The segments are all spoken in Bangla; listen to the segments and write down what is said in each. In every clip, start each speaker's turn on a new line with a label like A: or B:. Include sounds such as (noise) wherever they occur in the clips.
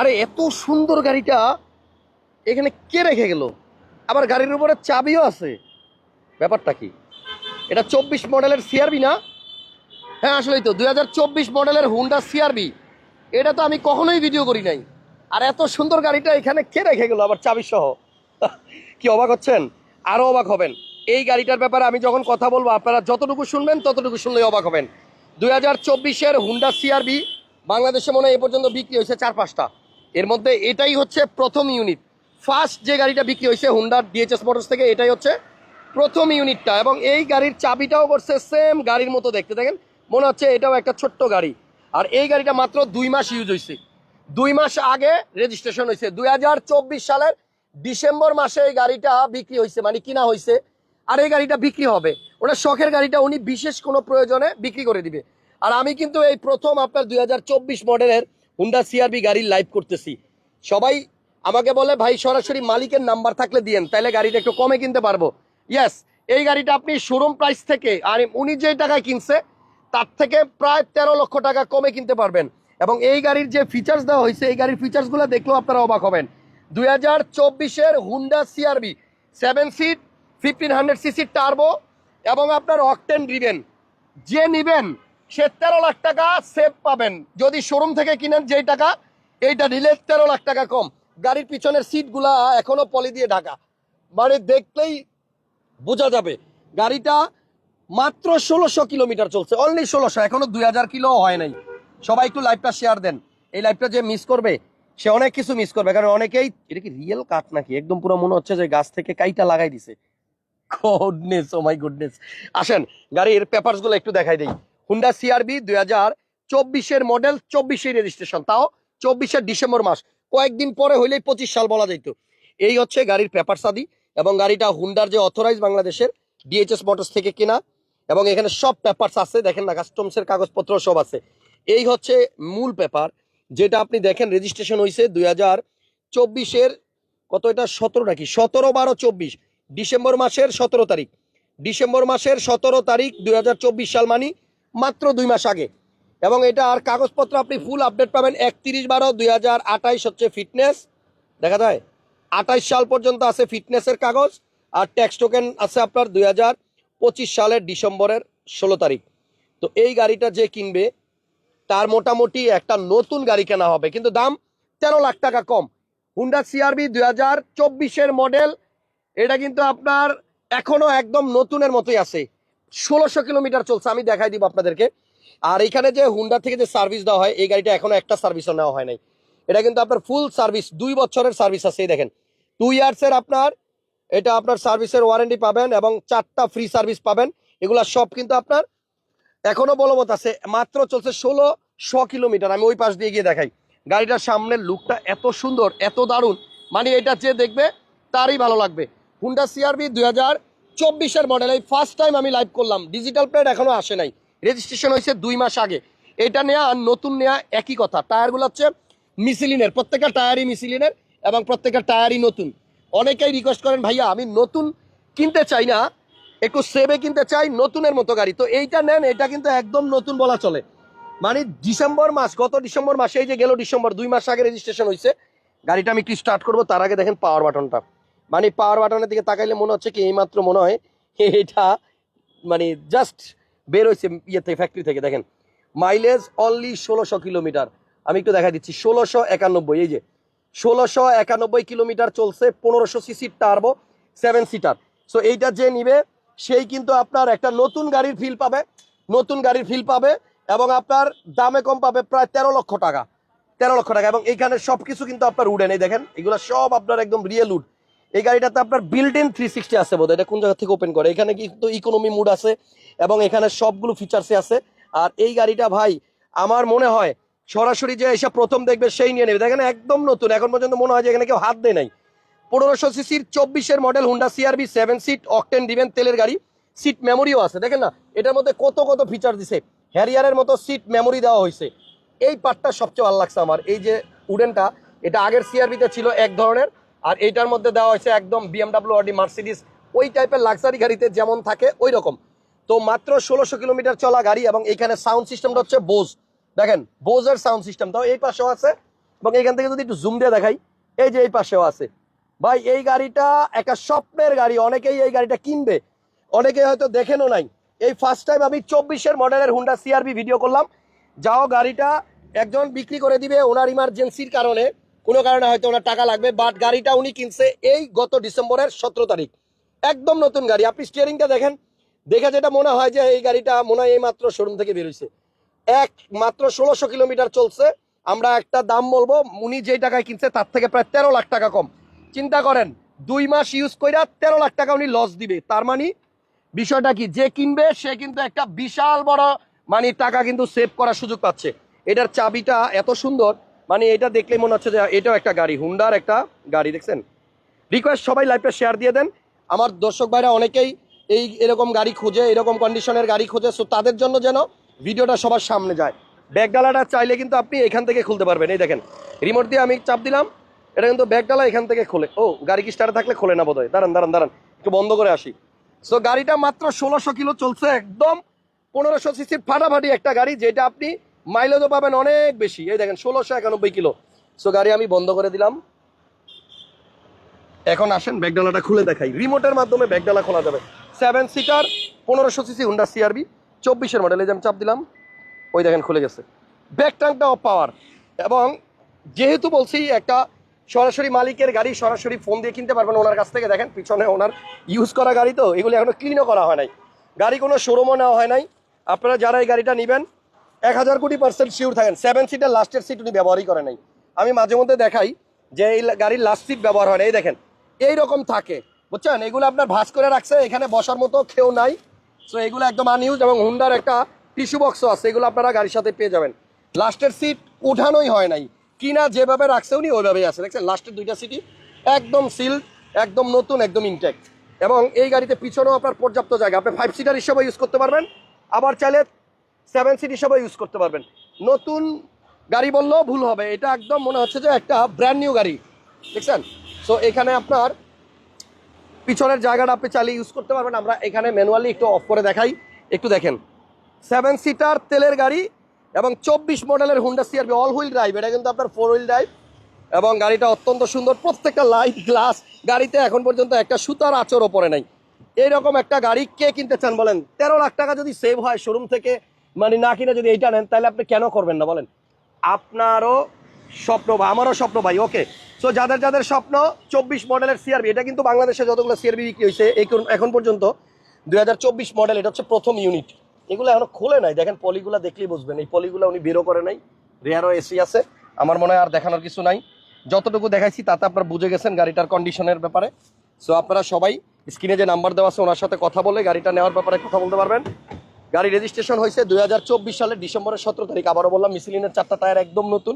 A: আরে, এত সুন্দর গাড়িটা এখানে কে রেখে গেল? আবার গাড়ির উপরে চাবিও আছে। ব্যাপারটা কি? এটা চব্বিশ মডেলের সিআরবি না? হ্যাঁ আসলেই তো, দুই হাজার চব্বিশ মডেলের হুন্ডা সিআরবি এটা তো আমি কখনোই ভিডিও করি নাই। আর এত সুন্দর গাড়িটা এখানে কে রেখে গেল আবার চাবি সহ? কি অবাক হচ্ছেন? আরও অবাক হবেন। এই গাড়িটার ব্যাপারে আমি যখন কথা বলব, আপনারা যতটুকু শুনবেন, ততটুকু শুনলেই অবাক হবেন। দুই হাজার চব্বিশের হুন্ডা সিআরবি বাংলাদেশে মনে হয় এ পর্যন্ত বিক্রি হয়েছে চার পাঁচটা। এর মধ্যে এটাই হচ্ছে প্রথম ইউনিট ফার্স্ট যে গাড়িটা বিক্রি হয়েছে হুন্ডার ডিএচএস মোটরস থেকে, এটাই হচ্ছে প্রথম ইউনিটটা এবং এই গাড়ির চাবিটাও করছে সেম গাড়ির মতো দেখতে। দেখেন, মনে হচ্ছে এটাও একটা ছোট্ট গাড়ি। আর এই গাড়িটা মাত্র দুই মাস ইউজ হয়েছে। দুই মাস আগে রেজিস্ট্রেশন হয়েছে। দুই হাজার চব্বিশ সালের ডিসেম্বর মাসে এই গাড়িটা বিক্রি হয়েছে মানে কিনা হয়েছে। আর এই গাড়িটা বিক্রি হবে। ওটা শখের গাড়িটা, উনি বিশেষ কোনো প্রয়োজনে বিক্রি করে দিবে। আর আমি কিন্তু এই প্রথম আপনার দুই হাজার চব্বিশ মডেলের হুন্ডা সিআরবি গাড়ির লাইভ করতেছি। সবাই আমাকে বলে, ভাই, সরাসরি মালিকের নাম্বার থাকলে দিয়েন, তাহলে গাড়িটা একটু কমে কিনতে পারব। ইয়েস এই গাড়িটা আপনি শোরুম প্রাইস থেকে, আর উনি যে টাকায় কিনছে, তার থেকে প্রায় তেরো লক্ষ টাকা কমে কিনতে পারবেন। এবং এই গাড়ির যে ফিচার্স দেওয়া হয়েছে, এই গাড়ির ফিচার্সগুলো দেখলেও আপনারা অবাক হবেন। দুই হাজার চব্বিশের Honda CRV seven seat fifteen hundred সিসির টার্বো এবং আপনার অকটেন ড্রিভেন যে নিবেন সে তেরো লাখ টাকা সেভ পাবেন। যদি শোরুম থেকে কিনেন যেই টাকা, এইটা নিলে তেরো লাখ টাকা কম। গাড়ির পিছনের সিটগুলা এখনও পলি দিয়ে ঢাকা। মানে দেখলেই বোঝা যাবে, গাড়িটা মাত্র ষোলোশো কিলোমিটার চলছে। অনলি ষোলোশো, এখনও দুই হাজার কিলো হয় নাই। সবাই একটু লাইভটা শেয়ার দেন। এই লাইভটা যে মিস করবে, সে অনেক কিছু মিস করবে। কারণ অনেকেই, এটা কি রিয়েল কাঠ নাকি? একদম পুরো মনে হচ্ছে যে গাছ থেকে কাইটা লাগাই দিছে। গুডনেস ও মাই গুডনেস আসেন, গাড়ির পেপারসগুলো একটু দেখাই দিই। হুন্ডা সিআরবি দুই হাজার চব্বিশের মডেল চব্বিশের রেজিস্ট্রেশন তাও চব্বিশের ডিসেম্বর মাস। কয়েকদিন পরে হইলেই পঁচিশ সাল বলা যাইতো। এই হচ্ছে গাড়ির পেপার সাদি এবং গাড়িটা হুন্ডার যে অথরাইজ বাংলাদেশের ডিএচএস মোটরস থেকে কেনা এবং এখানে সব পেপারস আছে। দেখেন না কাস্টমসের কাগজপত্র সব আছে। এই হচ্ছে মূল পেপার যেটা আপনি দেখেন রেজিস্ট্রেশন হয়েছে দুই হাজার চব্বিশের কত এটা? সতেরো নাকি? সতেরো বারো চব্বিশ। ডিসেম্বর মাসের সতেরো তারিখ। ডিসেম্বর মাসের সতেরো তারিখ দু হাজার চব্বিশ সাল মানি। মাত্র দুই মাস আগে। এবং এটা আর কাগজপত্র আপনি ফুল আপডেট পাবেন একত্রিশ বারো দুই হাজার আঠাইশ হচ্ছে ফিটনেস দেখা যায়? আঠাইশ সাল পর্যন্ত আছে ফিটনেসের কাগজ, আর ট্যাক্স টোকেন আছে আপনার দুই হাজার পঁচিশ সালের ডিসেম্বরের ষোলো তারিখ। তো এই গাড়িটা যে কিনবে, তার মোটামুটি একটা নতুন গাড়ি কেনা হবে। কিন্তু দাম তেরো লাখ টাকা কম। হুন্ডা সিআরবি দুই হাজার চব্বিশের মডেল এটা কিন্তু আপনার এখনও একদম নতুনের মতোই আছে। ষোলোশো কিলোমিটার চলছে, আমি দেখাই দিব আপনাদেরকে। আর এখানে যে হুন্ডা থেকে যে সার্ভিস দেওয়া হয়, এই গাড়িটা এখনও একটা সার্ভিসও নেওয়া হয় নাই। এটা কিন্তু আপনার ফুল সার্ভিস দুই বছরের সার্ভিস আছে, এই দেখেন। টু ইয়ার্সের আপনার, এটা আপনার সার্ভিসের ওয়ারেন্টি পাবেন এবং চারটা ফ্রি সার্ভিস পাবেন। এগুলা সব কিন্তু আপনার এখনও বলবৎ আছে, মাত্র চলছে ষোলো শ কিলোমিটার। আমি ওই পাশ দিয়ে গিয়ে দেখাই। গাড়িটার সামনের লুকটা এত সুন্দর, এত দারুণ। মানে এটা যে দেখবে, তারই ভালো লাগবে। হুন্ডা সিআরবি দুই হাজার চব্বিশের মডেল এই ফার্স্ট টাইম আমি লাইভ করলাম। ডিজিটাল প্লেট এখনও আসে নাই। রেজিস্ট্রেশন হয়েছে দুই মাস আগে। এটা নেওয়া আর নতুন নেওয়া একই কথা। টায়ারগুলো হচ্ছে মিসিলিনের, প্রত্যেকটা টায়ারই মিসিলিনের এবং প্রত্যেকটা টায়ারই নতুন। অনেকেই রিকোয়েস্ট করেন, ভাইয়া, আমি নতুন কিনতে চাই না। একটু সেভে কিনতে চাই, নতুনের মতো গাড়ি। তো এইটা নেন, এটা কিন্তু একদম নতুন বলা চলে। মানে ডিসেম্বর মাস, গত ডিসেম্বর মাসে এই যে গেল ডিসেম্বর, দুই মাস আগে রেজিস্ট্রেশন হয়েছে। গাড়িটা আমি একটু স্টার্ট করব? তার আগে দেখেন পাওয়ার বাটনটা মানে পাওয়ার বাটনের দিকে তাকাইলে মনে হচ্ছে কি এইমাত্র মনে হয় এটা মানে জাস্ট বের হয়েছে ইয়ে থেকে ফ্যাক্টরি থেকে, দেখেন। মাইলেজ অনলি ষোলোশো কিলোমিটার। আমি একটু দেখা দিচ্ছি, ষোলোশো একানব্বই, এই যে। ষোলোশো একানব্বই কিলোমিটার চলছে, পনেরোশো সিসির টার্বো সেভেন সিটার সো এইটা যে নিবে, সেই কিন্তু আপনার একটা নতুন গাড়ির ফিল পাবে, নতুন গাড়ির ফিল পাবে, এবং আপনার দামে কম পাবে প্রায় তেরো লক্ষ টাকা। তেরো লক্ষ টাকা, এবং এইখানে সব কিছু কিন্তু আপনার উডেন এই দেখেন, এগুলো সব আপনার একদম রিয়েল উড এই গাড়িটাতে আপনার বিল্ড ইন থ্রি সিক্সটি আছে বোধ এটা কোন জায়গা থেকে ওপেন করে? এখানে কিন্তু ইকোনমি মুড আছে এবং এখানে সবগুলো ফিচার্সে আছে। আর এই গাড়িটা ভাই, আমার মনে হয় সরাসরি যে এসে প্রথম দেখবে সেই নিয়ে নেবে। দেখেন একদম নতুন। এখন পর্যন্ত মনে হয় যে এখানে কেউ হাত দেয় নাই। পনেরোশো সিসির চব্বিশের model Honda CRV seven seat octane driven তেলের গাড়ি। সিট মেমোরিও আছে। দেখেন না, এটার মধ্যে কত কত ফিচার দিছে। হ্যারিয়ারের মতো সিট মেমোরি দেওয়া হয়েছে এই পার্টটা সবচেয়ে ভালো লাগছে আমার। এই যে উডেনটা এটা আগের সিআরবিতে ছিল এক ধরনের। আর এইটার মধ্যে দেওয়া হয়েছে একদম বিএমডাব্লিউ অডি মার্সিডিস ওই টাইপের লাক্সারি গাড়িতে যেমন থাকে ওই রকম তো মাত্র ষোলোশো কিলোমিটার চলা গাড়ি এবং এখানে সাউন্ড সিস্টেমটা হচ্ছে বোজ দেখেন বোজের সাউন্ড সিস্টেম তাও এই পাশেও আছে এবং এখান থেকে যদি একটু জুম দিয়ে দেখাই, এই যে এই পাশেও আছে। ভাই, এই গাড়িটা একটা স্বপ্নের গাড়ি, অনেকেই এই গাড়িটা কিনবে। অনেকে হয়তো দেখেনও নাই। এই ফার্স্ট টাইম আমি চব্বিশের মডেলের হুন্ডা সিআরবি ভিডিও করলাম। যাও গাড়িটা একজন বিক্রি করে দিবে ওনার ইমার্জেন্সির কারণে। কোনো কারণে হয়তো ওনার টাকা লাগবে বাট গাড়িটা উনি কিনছে এই গত ডিসেম্বরের সতেরো তারিখ। একদম নতুন গাড়ি। আপনি স্টিয়ারিংটা দেখেন। দেখে যেটা মনে হয় যে এই গাড়িটা মনে হয় এই মাত্র শোরুম থেকে বেরোইছে। এক মাত্র ষোলোশো কিলোমিটার চলছে। আমরা একটা দাম বলব, উনি যেই টাকায় কিনছে তার থেকে প্রায় তেরো লাখ টাকা কম। চিন্তা করেন, দুই মাস ইউজ কইরা তেরো লাখ টাকা উনি লস দিবে। তার মানে বিষয়টা কি? যে কিনবে, সে কিন্তু একটা বিশাল বড় মানে টাকা কিন্তু সেভ করার সুযোগ পাচ্ছে। এটার চাবিটা এত সুন্দর মানে এটা দেখলেই মনে হচ্ছে যে এটাও একটা গাড়ি হুন্ডার একটা গাড়ি, দেখছেন? রিকোয়েস্ট সবাই লাইভটা শেয়ার দিয়ে দেন। আমার দর্শক ভাইরা অনেকেই এই এরকম গাড়ি খুঁজে, এরকম কন্ডিশনের গাড়ি খুঁজে সো তাদের জন্য যেন ভিডিওটা সবার সামনে যায়। ব্যাগডালাটা চাইলে কিন্তু আপনি এখান থেকে খুলতে পারবেন। এই দেখেন রিমোট দিয়ে আমি চাপ দিলাম, এটা কিন্তু ব্যাগডালা এখান থেকে খোলে। ও, গাড়ি কি স্টার্টে থাকলে খোলে না বোধহয়? দাঁড়ান দাঁড়ান দাঁড়ান, একটু বন্ধ করে আসি। সো গাড়িটা মাত্র ষোলোশো কিলো চলছে, একদম পনেরোশো সিসির ফাটাফাটি একটা গাড়ি, যেটা আপনি মাইলেজও পাবেন অনেক বেশি। এই দেখেন, ষোলোশো একানব্বই কিলো। সো গাড়ি আমি বন্ধ করে দিলাম। এখন আসেন, ব্যাগডালাটা খুলে দেখাই। রিমোটের মাধ্যমে ব্যাগডালা খোলা যাবে। সেভেন সিটার পনেরোশো সিসি হুন্ডা সিআরবি চব্বিশের মডেল এই যে আমি চাপ দিলাম, ওই দেখেন খুলে গেছে। ব্যাক ট্যাঙ্কটা অফ পাওয়ার এবং যেহেতু বলছি, একটা সরাসরি মালিকের গাড়ি সরাসরি ফোন দিয়ে কিনতে পারবেন ওনার কাছ থেকে। দেখেন, পিছনে ওনার ইউজ করা গাড়ি তো, এগুলো এখনও ক্লিনও করা হয় নাই। গাড়ি কোনো শোরুমও নেওয়া হয় নাই। আপনারা যারা এই গাড়িটা নেবেন এক হাজার কোটি পার্সেন্ট শিওর থাকেন। সেভেন সিটের লাস্টের সিট উনি ব্যবহারই করে নাই। আমি মাঝে মধ্যে দেখাই যে এই গাড়ির লাস্ট সিট ব্যবহার হয় না। এই দেখেন, এই রকম থাকে। বুঝছেন? এগুলো আপনার ভাঁজ করে রাখছে, এখানে বসার মতো কেউ নাই। সো এগুলো একদম আনইউজ এবং হুন্ডার একটা টিস্যু বক্সও আছে, এগুলো আপনারা গাড়ির সাথে পেয়ে যাবেন। লাস্টের সিট উঠানোই হয় নাই। কিনা যেভাবে রাখছে উনি, ওইভাবেই আছে। দেখছেন? লাস্টের দুইটা সিটই একদম সিল একদম নতুন, একদম ইনটেক্ট এবং এই গাড়িতে পিছনেও আপনার পর্যাপ্ত জায়গা। আপনি ফাইভ সিটার হিসেবে ইউজ করতে পারবেন। আবার চাইলে সেভেন সিট হিসেবে ইউজ করতে পারবেন। নতুন গাড়ি বললেও ভুল হবে। এটা একদম মনে হচ্ছে যে একটা ব্র্যান্ড নিউ গাড়ি। দেখছেন? সো এখানে আপনার পিছনের জায়গাটা আপনি চালিয়ে ইউজ করতে পারবেন। আমরা এখানে ম্যানুয়ালি একটু অফ করে দেখাই। একটু দেখেন। সেভেন সিটার তেলের গাড়ি এবং চব্বিশ মডেলের Honda CRV all wheel drive এটা কিন্তু আপনার ফোর হুইল ড্রাইভ এবং গাড়িটা অত্যন্ত সুন্দর। প্রত্যেকটা লাইট গ্লাস গাড়িতে এখন পর্যন্ত একটা সুতার আচরও পড়ে নাই। এইরকম একটা গাড়ি কে কিনতে চান বলেন? তেরো লাখ টাকা যদি সেভ হয় শোরুম থেকে মানে না কিনে যদি এইটা নেন, তাহলে আপনি কেন করবেন না বলেন? আপনারও স্বপ্ন বা আমারও স্বপ্ন ভাই, ওকে। সো যাদের যাদের স্বপ্ন, চব্বিশ মডেলের সিআরবি এটা কিন্তু বাংলাদেশে যতগুলো সিআরবি বিক্রি হয়েছে, এখন পর্যন্ত দু হাজার চব্বিশ মডেল, এটা হচ্ছে প্রথম ইউনিট এগুলো এখনও খোলে নাই, দেখেন পলিগুলো দেখলেই বুঝবেন। এই পলিগুলো উনি বেরো করে নাই রেয়ারও এসি আছে, আমার মনে হয় আর দেখানোর কিছু নাই। যতটুকু দেখাইছি, তাতে আপনারা বুঝে গেছেন গাড়িটার কন্ডিশনের ব্যাপারে। সো আপনারা সবাই স্ক্রিনে যে নাম্বার দেওয়া আছে, ওনার সাথে কথা বলে গাড়িটা নেওয়ার ব্যাপারে কথা বলতে পারবেন। গাড়ি রেজিস্ট্রেশন হয়েছে দু হাজার চব্বিশ সালের ডিসেম্বরের সতেরো তারিখ। আবারও বললাম, মিসিলিনের চারটা টায়ার একদম নতুন।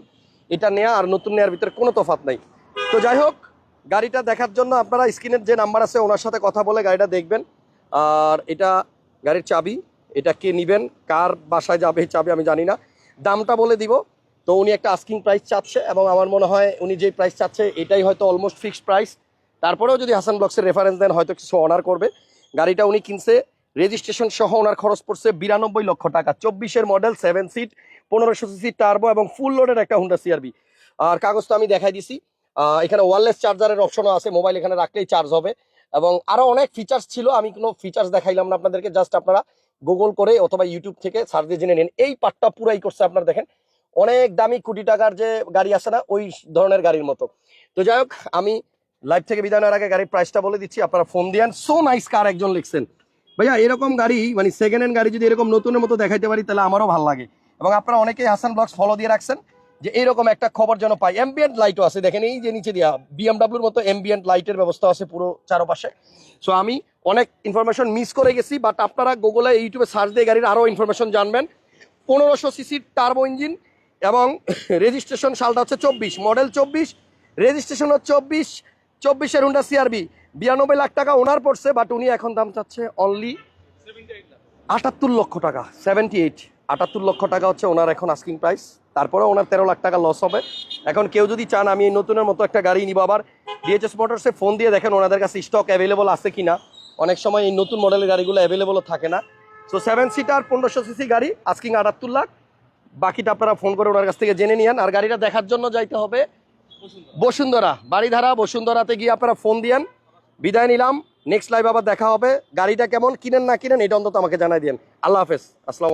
A: এটা নেওয়া আর নতুন নেওয়ার ভিতরে কোনো তফাৎ নাই। তো যাই হোক, গাড়িটা দেখার জন্য আপনারা স্ক্রিনের যে নাম্বার আছে, ওনার সাথে কথা বলে গাড়িটা দেখবেন। আর এটা গাড়ির চাবি, এটা কে নেবেন, কার বাসায় যাবে চাবি আমি জানি না। দামটা বলে দিব। তো উনি একটা আস্কিং প্রাইস চাচ্ছে এবং আমার মনে হয় উনি যে প্রাইস চাচ্ছে, এটাই হয়তো অলমোস্ট ফিক্সড প্রাইস তারপরেও যদি হাসান ব্লকসের রেফারেন্স দেন, হয়তো কিছু অনার করবে। গাড়িটা উনি কিনছে রেজিস্ট্রেশন সহ ওনার খরচ পড়ছে বিরানব্বই লক্ষ টাকা। চব্বিশের মডেল সেভেন সিট পনেরোশো সিসি টার্বো এবং ফুল লোডের একটা হুন্ডা সিআরবি আর কাগজ তো আমি দেখাই দিছি। এখানে ওয়ারলেস চার্জারের অপশনও আছে মোবাইল এখানে রাখলেই চার্জ হবে। এবং আরও অনেক ফিচার্স ছিল, আমি কোনো ফিচার্স দেখাইলাম না আপনাদেরকে জাস্ট আপনারা গুগল করে অথবা ইউটিউব থেকে সার্চ দিয়ে জেনে নিন। এই পার্টটা পুরাই করছে আপনারা দেখেন। অনেক দামি কোটি টাকার যে গাড়ি আছে না, ওই ধরনের গাড়ির মতো। তো যাই হোক, আমি লাইভ থেকে বিদায় নেওয়ার আগে গাড়ির প্রাইসটা বলে দিচ্ছি, আপনারা ফোন দিয়েন। সো নাইস কার একজন লিখছেন। ভাইয়া, এরকম গাড়ি মানে সেকেন্ড হ্যান্ড গাড়ি যদি এরকম নতুনের মতো দেখাইতে পারি, তাহলে আমারও ভালো লাগে। এবং আপনারা অনেকেই হাসান ব্লগস ফলো দিয়ে রাখছেন যে এরকম একটা খবর যেন পাই। অ্যাম্বিয়েন্ট লাইটও আছে, দেখেন এই যে নিচে দিয়া বিএমডাব্লিউর মতো অ্যাম্বিয়েন্ট লাইটের ব্যবস্থা আছে পুরো চারপাশে। সো আমি অনেক ইনফরমেশন মিস করে গেছি বাট আপনারা গুগলে ইউটিউবে সার্চ দিয়ে গাড়ির আরও ইনফরমেশন জানবেন। পনেরোশো সিসির টার্বো ইঞ্জিন এবং (coughs) রেজিস্ট্রেশন সালটা হচ্ছে চব্বিশ মডেল চব্বিশ রেজিস্ট্রেশন হচ্ছে চব্বিশ, চব্বিশের হুন্ডা সিআরবি বিরানব্বই লাখ টাকা ওনার পড়ছে বাট উনি এখন দাম চাচ্ছে অনলি আটাত্তর লক্ষ টাকা সেভেন্টি এইট আটাত্তর লক্ষ টাকা হচ্ছে ওনার এখন আস্কিং প্রাইস তারপরে ওনার তেরো লাখ টাকা লস হবে। এখন কেউ যদি চান, আমি এই নতুনের মতো একটা গাড়ি নিব আবার। ডিএচএস মোটরসে ফোন দিয়ে দেখেন ওনাদের কাছে স্টক অ্যাভেলেবল আছে কি না অনেক সময় এই নতুন মডেলের গাড়িগুলো অ্যাভেলেবলও থাকে না। সো সেভেন সিটার পনেরোশো সিসি গাড়ি আস্কিং আটাত্তর লাখ। বাকিটা আপনারা ফোন করে ওনার কাছ থেকে জেনে নিয়েন আর গাড়িটা দেখার জন্য যাইতে হবে বসুন্ধরা। বাড়িধারা বসুন্ধরাতে গিয়ে আপনারা ফোন দিয়েন। বিদায় নিলাম। নেক্সট লাইভ আবার দেখা হবে। গাড়িটা কেমন, কিনেন না কিনেন, এটা অন্তত আমাকে জানাই দিন আল্লাহ হাফেজ। আসসালাম